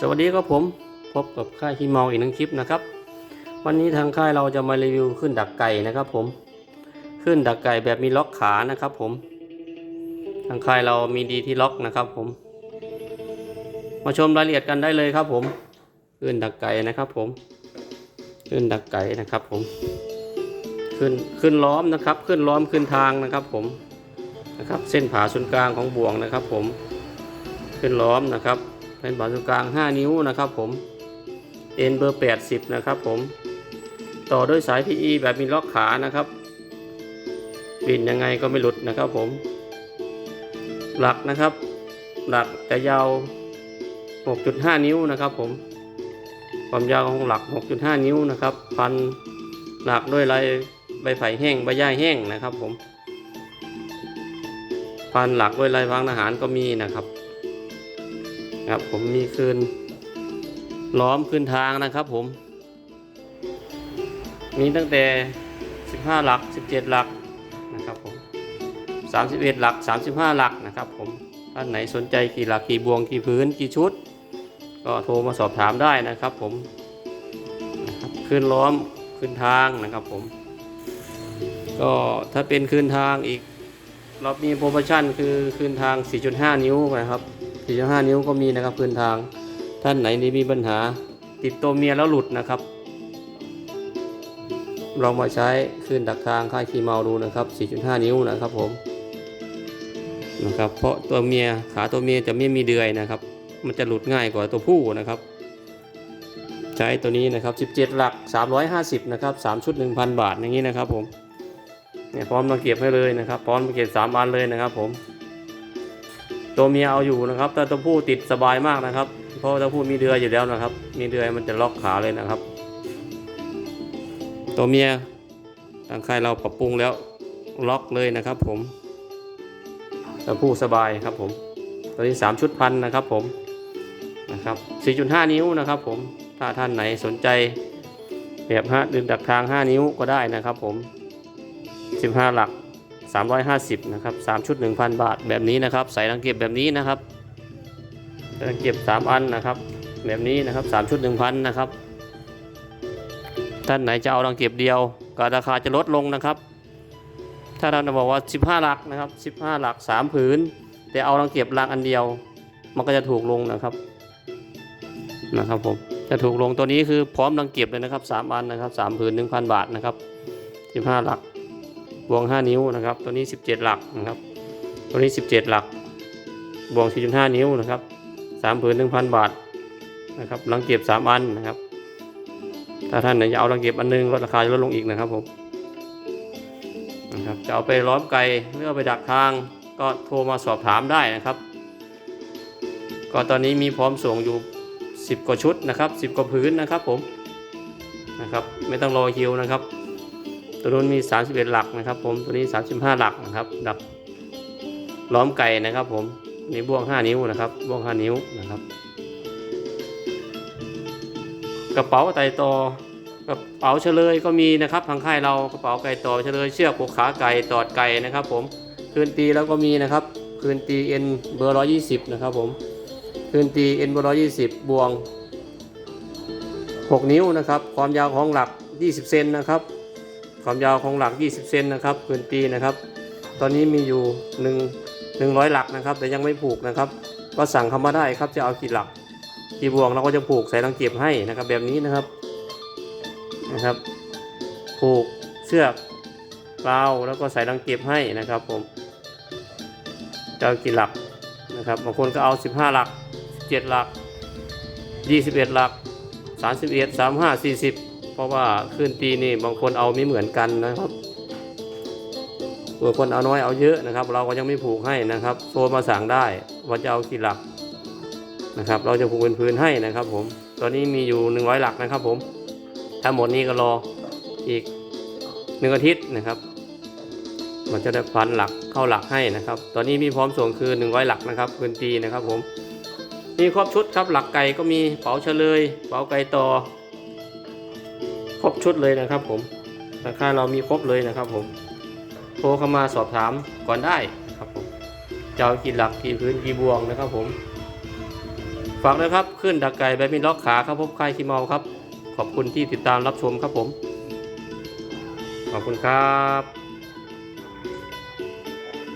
สวัสดีครับผมพบกับค่ายขี้เมาอีกหนึ่งคลิปนะครับ วันนี้ทางค่ายเราจะมารีวิวขึ้นดักไก่นะครับผมขึ้นดักไก่แบบมีล็อกขานะครับผม ทางค่ายเรามีดีที่ล็อกนะครับผม มาชมรายละเอียดกันได้เลยครับผมขึ้นดักไก่นะครับผม ขึ้นดักไก่นะครับผม ขึ้นขึ้นล้อมนะครับ ขึ้นล้อมขึ้นทางนะครับผมนะครับ เส้นผ่าศูนย์กลางของบ่วงนะครับผม ขึ้นล้อมนะครับ เป็นผ่าศูนย์กลาง 5 นิ้วนะครับผมเอ็นเบอร์ 80 นะครับผม ต่อด้วยสาย PE แบบมีล็อกขานะครับบินยังไงก็ไม่หลุดนะครับผม หลักนะครับ หลักจะยาว 6.5 นิ้วนะครับผม ความยาวของหลัก 6.5 นิ้วนะครับ พันหลักด้วยลายใบไผ่แห้งใบหญ้าแห้งนะครับผม พันหลักด้วยลายวางอาหารก็มีนะครับ ครับผมมีคืนล้อมคืนทางนะครับผม มีตั้งแต่ 15 หลัก 17 หลักนะครับผม 31 หลัก 35 หลักนะครับผมท่านไหนสนใจกี่หลักกี่บวงกี่พื้นกี่ชุด ก็โทรมาสอบถามได้นะครับผมนะครับคืนล้อมคืนทางนะครับผม ก็ถ้าเป็นคืนทางอีกเรามีโปรโมชั่นคือคืนทาง 4.5 นิ้วนะครับ 4.5 นิ้วก็มีนะครับคืนทาง ท่านไหนที่มีปัญหา ติดตัวเมียแล้วหลุดนะครับเรามาใช้คืนดักทางค่ายคีเมาดูนะครับ 4.5 นิ้วนะครับผมนะครับ เพราะตัวเมียขาตัวเมียจะไม่มีเดือยนะครับ มันจะหลุดง่ายกว่าตัวผู้นะครับ ใช้ตัวนี้นะครับ 17 หลัก 350 นะครับ 3 ชุด 1,000 บาทอย่างนี้นะครับผมเนี่ยพร้อมมาเก็บให้เลยนะครับ พร้อมมาเก็บ3อันเลยนะครับผม ตัวเมียเอาอยู่นะครับ แต่ตัวผู้ติดสบายมากนะครับ เพราะตัวผู้มีเดือยอยู่แล้วนะครับ มีเดือยมันจะล็อกขาเลยนะครับ ตัวเมียทางค่ายเราปรับปรุงแล้วล็อกเลยนะครับผมตัวผู้สบายครับผม ตัวนี้ 3 ชุดพันนะครับผมนะครับ 4.5 นิ้วนะครับผม ถ้าท่านไหนสนใจแบบฮะดึงดักทาง 5 นิ้วก็ได้นะครับผม 15 หลัก 350นะครับ3ชุด 1,000 บาทแบบนี้นะครับ ใส่รังเก็บแบบนี้นะครับรังเก็บ 3 อันนะครับ แบบนี้นะครับ3ชุด 1,000นะครับท่านไหนจะเอารังเก็บเดียวก็ราคาจะลดลงนะครับ ถ้าเราบอกว่า 15 หลักนะครับ 15 หลัก 3 ผืน แต่เอารังเก็บรังอันเดียว มันก็จะถูกลงนะครับนะครับผมจะถูกลงตัวนี้คือพร้อมรังเก็บเลยนะครับ 3 อันนะครับ 3 ผืน 1,000 บาทนะครับ 15 หลัก บวง 5 นิ้วนะครับ ตัวนี้ 17 หลักนะครับ ตัวนี้ 17 หลัก บวง 4.5 นิ้วนะครับ3ผืน1,000 บาทนะครับรังเก็บ 3 อันนะครับ ถ้าท่านไหนจะเอารังเก็บอันหนึงก็ราคาจะลดลงอีกนะครับผมนะครับจะเอาไปล้อมไก่หรือเอาไปดักทางก็โทรมาสอบถามได้นะครับ ก็ตอนนี้มีพร้อมส่งอยู่ 10 กว่าชุดนะครับ 10 กว่าพื้นนะครับผมนะครับ ไม่ต้องรอคิวนะครับ ตัวนู้นมี 31 หลักนะครับ ผมตัวนี้ 35 หลักนะครับดับล้อมไก่นะครับผมนี่บ่วง 5 นิ้วนะครับบ่วง 5 นิ้วนะครับ กระเป๋าไต่ต่อกระเป๋าเฉลยก็มีนะครับทางค่ายเรากระเป๋าไก่ต่อเฉลยเชือกผูกขาไก่ตอดไก่นะครับ ผมคืนตีแล้วก็มีนะครับคืนตีเอ็นเบอร์120นะครับผมคืนตีเอ็นเบอร์120บวง 6 นิ้วนะครับ ความยาวของหลัก 20 เซนนะครับ ความยาวของหลัก 20 เซนนะครับพื้นตีนะครับ ตอนนี้มีอยู่1 100 หลักนะครับ แต่ยังไม่ผูกนะครับ ก็สั่งเข้ามาได้ครับจะเอากี่หลักกี่บวงเราก็จะผูกใส่รังเก็บให้นะครับ แบบนี้นะครับนะครับ ผูกเชือกกาวแล้วก็ใส่รังเก็บให้นะครับผมจะเอากี่หลักนะครับบางคนก็เอา 15 หลัก 17 หลัก 21 หลัก 31 35 40 เพราะว่าขึ้นตีนี่บางคนเอาไม่เหมือนกันนะครับบางคนเอาน้อยเอาเยอะนะครับ เราก็ยังไม่ผูกให้นะครับโทรมาสั่งได้ว่าจะเอากี่หลักนะครับ เราจะผูกเป็นพื้นให้นะครับ ผม ตอนนี้มีอยู่100หลักนะครับ ผมถ้าหมดนี้ก็รออีกหนึ่งอาทิตย์นะครับมันจะได้พันหลักเข้าหลักให้นะครับ ตอนนี้มีพร้อมส่งคือ100หลักนะครับพื้นตีนะครับผม มีครบชุดครับหลักไก่ก็มีเป๋าเฉลย เป๋าไก่ต่อ ครบชุดเลยนะครับผมราคาเรามีครบเลยนะครับผมโทรเข้ามาสอบถามก่อนได้นะครับผมจะเอากี่หลักกี่พื้นกี่บวงนะครับผมฝากนะครับขึ้นดักไก่แบบมีล็อกขาครับพบใครที่เมาครับ ขอบคุณที่ติดตามรับชมครับผม ขอบคุณครับ